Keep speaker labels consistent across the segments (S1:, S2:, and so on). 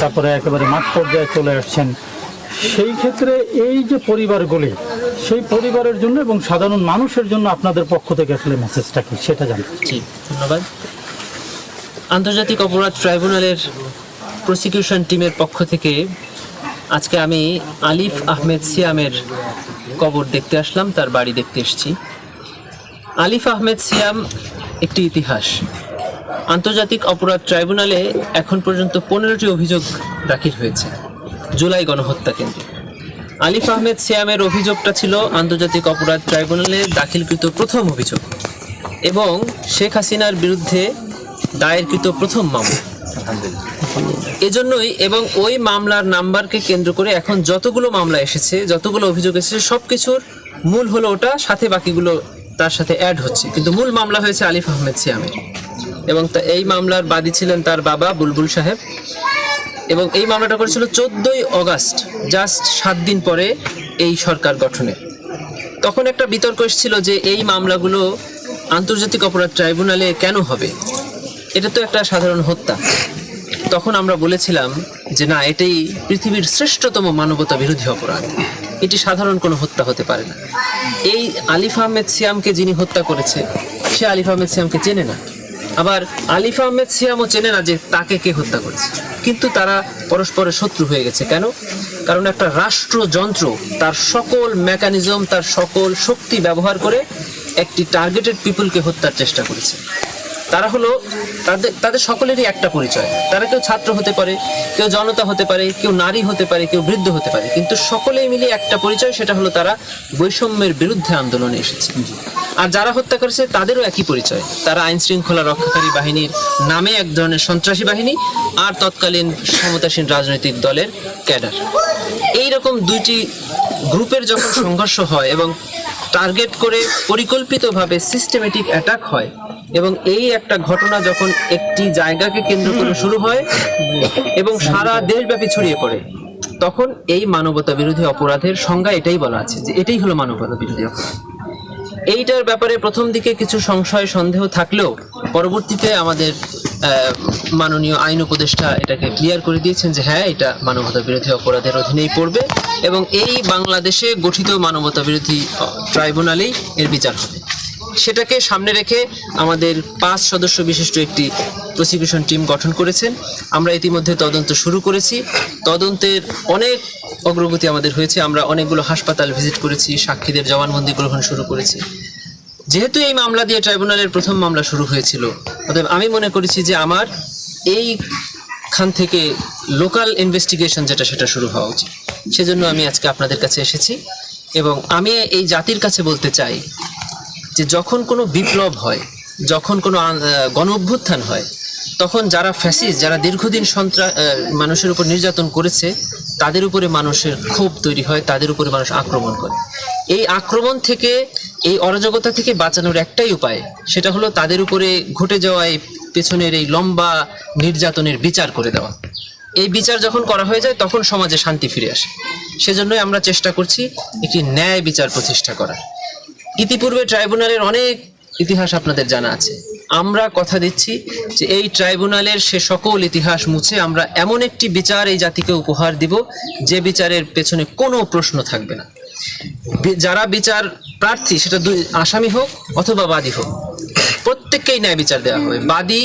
S1: তারপরে একেবারে মাঠ পর্যায়ে চলে আসছেন। সেই ক্ষেত্রে এই যে পরিবারগুলি, সেই পরিবারের জন্য এবং সাধারণ মানুষের জন্য আপনাদের পক্ষ থেকে আসলে মেসেজটা কি, সেটা জানতে
S2: জি, ধন্যবাদ। আন্তর্জাতিক অপরাধ ট্রাইব্যুনালের প্রসিকিউশন টিমের পক্ষ থেকে আজকে আমি আলিফ আহমেদ সিয়ামের কবর দেখতে আসলাম, তার বাড়ি দেখতে এসেছি। আলিফ আহমেদ সিয়াম, একটি ইতিহাস। আন্তর্জাতিক অপরাধ ট্রাইব্যুনালে এখন পর্যন্ত পনেরোটি অভিযোগ দাখিল হয়েছে। জুলাই গণহত্যা কেন্দ্রে। আলিফ আহমেদ সিয়ামের অভিযোগটা ছিল আন্তর্জাতিক অপরাধ ট্রাইব্যুনালে দাখিলকৃত প্রথম অভিযোগ এবং শেখ হাসিনার বিরুদ্ধে দায়েরকৃত প্রথম মামলা। এজন্যই এবং ওই মামলার নাম্বারকে কেন্দ্র করে এখন যতগুলো মামলা এসেছে, যতগুলো অভিযোগ এসেছে সব কিছুর মূল হলো ওটা, সাথে বাকিগুলো তার সাথে অ্যাড হচ্ছে। কিন্তু মূল মামলা হয়েছে আলিফ আহমেদ সিয়ামের। এবং তা- এই মামলার বাদী ছিলেন তার বাবা বুলবুল সাহেব। এবং এই মামলাটা করেছিল চোদ্দই অগাস্ট, জাস্ট সাত দিন পরে এই সরকার গঠনে। তখন একটা বিতর্ক এসেছিল যে এই মামলাগুলো আন্তর্জাতিক অপরাধ ট্রাইব্যুনালে কেন হবে? এটা তো একটা সাধারণ হত্যা। তখন আমরা বলেছিলাম যে না, এটাই পৃথিবীর শ্রেষ্ঠতম মানবতা বিরোধী অপরাধ। এটি সাধারণ কোনো হত্যা হতে পারে না। এই আলিফ আহমেদ সিয়ামকে যিনি হত্যা করেছে, সে আলিফ আহমেদ সিয়ামকে চেনে না। আবার আলিফ আহমেদ সিয়ামও চেনে না যে তাকে কে হত্যা করেছে। কিন্তু তারা পরস্পরের শত্রু হয়ে গেছে। কেন? কারণ একটা রাষ্ট্রযন্ত্র তার সকল মেকানিজম তার সকল শক্তি ব্যবহার করে একটি টার্গেটেড পিপলকে হত্যার চেষ্টা করেছে। তারা হলো তাদের তাদের সকলেরই একটা পরিচয়। তারা কেউ ছাত্র হতে পারে, কেউ জনতা হতে পারে, কেউ নারী হতে পারে, কেউ বৃদ্ধ হতে পারে। কিন্তু সকলেই মিলে একটা পরিচয়, সেটা হলো তারা বৈষম্যের বিরুদ্ধে আন্দোলনে এসেছে। আর যারা হত্যা করেছে, তাদেরও একই পরিচয়। তারা আইন শৃঙ্খলা রক্ষাকারী বাহিনীর নামে এক ধরনের সন্ত্রাসী বাহিনী আর তৎকালীন ক্ষমতাসীন রাজনৈতিক দলের ক্যাডার। এই রকম দুইটি গ্রুপের যখন সংঘর্ষ হয় এবং টার্গেট করে পরিকল্পিতভাবে সিস্টেমেটিক অ্যাটাক হয়, এবং এই একটা ঘটনা যখন একটি জায়গাকে কেন্দ্র করে শুরু হয় এবং সারা দেশব্যাপী ছড়িয়ে পড়ে, তখন এই মানবতা বিরোধী অপরাধের সংজ্ঞা এটাই বলা আছে যে এটাই হলো মানবতা বিরোধী অপরাধ। এইটার ব্যাপারে প্রথম দিকে কিছু সংশয়, সন্দেহ থাকলেও পরবর্তীতে আমাদের মাননীয় আইন উপদেষ্টা এটাকে ক্লিয়ার করে দিয়েছেন যে হ্যাঁ এটা মানবতা বিরোধী অপরাধের অধীনেই পড়বে এবং এই বাংলাদেশে গঠিত মানবতা বিরোধী ট্রাইব্যুনালেই এর বিচার হবে। সেটাকে সামনে রেখে আমাদের পাঁচ সদস্য বিশিষ্ট একটি প্রসিকিউশন টিম গঠন করেছেন। আমরা ইতিমধ্যে তদন্ত শুরু করেছি। তদন্তের অনেক অগ্রগতি আমাদের হয়েছে। আমরা অনেকগুলো হাসপাতাল ভিজিট করেছি, সাক্ষীদের জবানবন্দি গ্রহণ শুরু করেছি। যেহেতু এই মামলা দিয়ে ট্রাইব্যুনালের প্রথম মামলা শুরু হয়েছিল, অতএব আমি মনে করেছি যে আমার এই খান থেকে লোকাল ইনভেস্টিগেশন যেটা, সেটা শুরু হওয়া উচিত। সেজন্য আমি আজকে আপনাদের কাছে এসেছি এবং আমি এই জাতির কাছে বলতে চাই যে যখন কোনো বিপ্লব হয়, যখন কোনো গণ অভ্যুত্থান হয়, তখন যারা ফ্যাসিস যারা দীর্ঘদিন সন্ত্রাস মানুষের উপর নির্যাতন করেছে তাদের উপরে মানুষের ক্ষোভ তৈরি হয়, তাদের উপরে মানুষ আক্রমণ করে। এই আক্রমণ থেকে, এই অরাজকতা থেকে বাঁচানোর একটাই উপায়, সেটা হলো তাদের উপরে ঘটে যাওয়া এই পেছনের এই লম্বা নির্যাতনের বিচার করে দেওয়া। এই বিচার যখন করা হয়ে যায়, তখন সমাজে শান্তি ফিরে আসে। সেজন্যই আমরা চেষ্টা করছি একটি ন্যায় বিচার প্রতিষ্ঠা করার। ইতিপূর্বে ট্রাইব্যুনালের অনেক ইতিহাস আপনাদের জানা আছে। আমরা কথা দিচ্ছি যে এই ট্রাইব্যুনালের সে সকল ইতিহাস মুছে আমরা এমন একটি বিচার এই জাতিকে উপহার দিব যে বিচারের পেছনে কোনো প্রশ্ন থাকবে না। যারা বিচার প্রার্থী সেটা দুই আসামি হোক অথবা বাদী হোক প্রত্যেককেই ন্যায় বিচার দেওয়া হবে। বাদী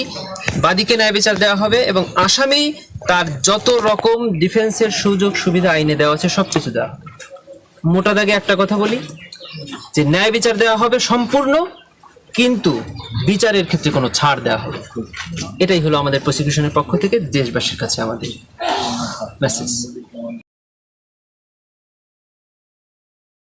S2: বাদীকে ন্যায় বিচার দেওয়া হবে এবং আসামি তার যত রকম ডিফেন্সের সুযোগ সুবিধা আইনে দেওয়া আছে সব কিছু দেওয়া মোটা দাগে একটা কথা বলি যে ন্যায় বিচার দেওয়া হবে সম্পূর্ণ কিন্তু বিচারের ক্ষেত্রে কোনো ছাড় দেওয়া হবে এটাই হলো আমাদের প্রসিকিউশনের পক্ষ থেকে দেশবাসীর কাছে আমাদের মেসেজ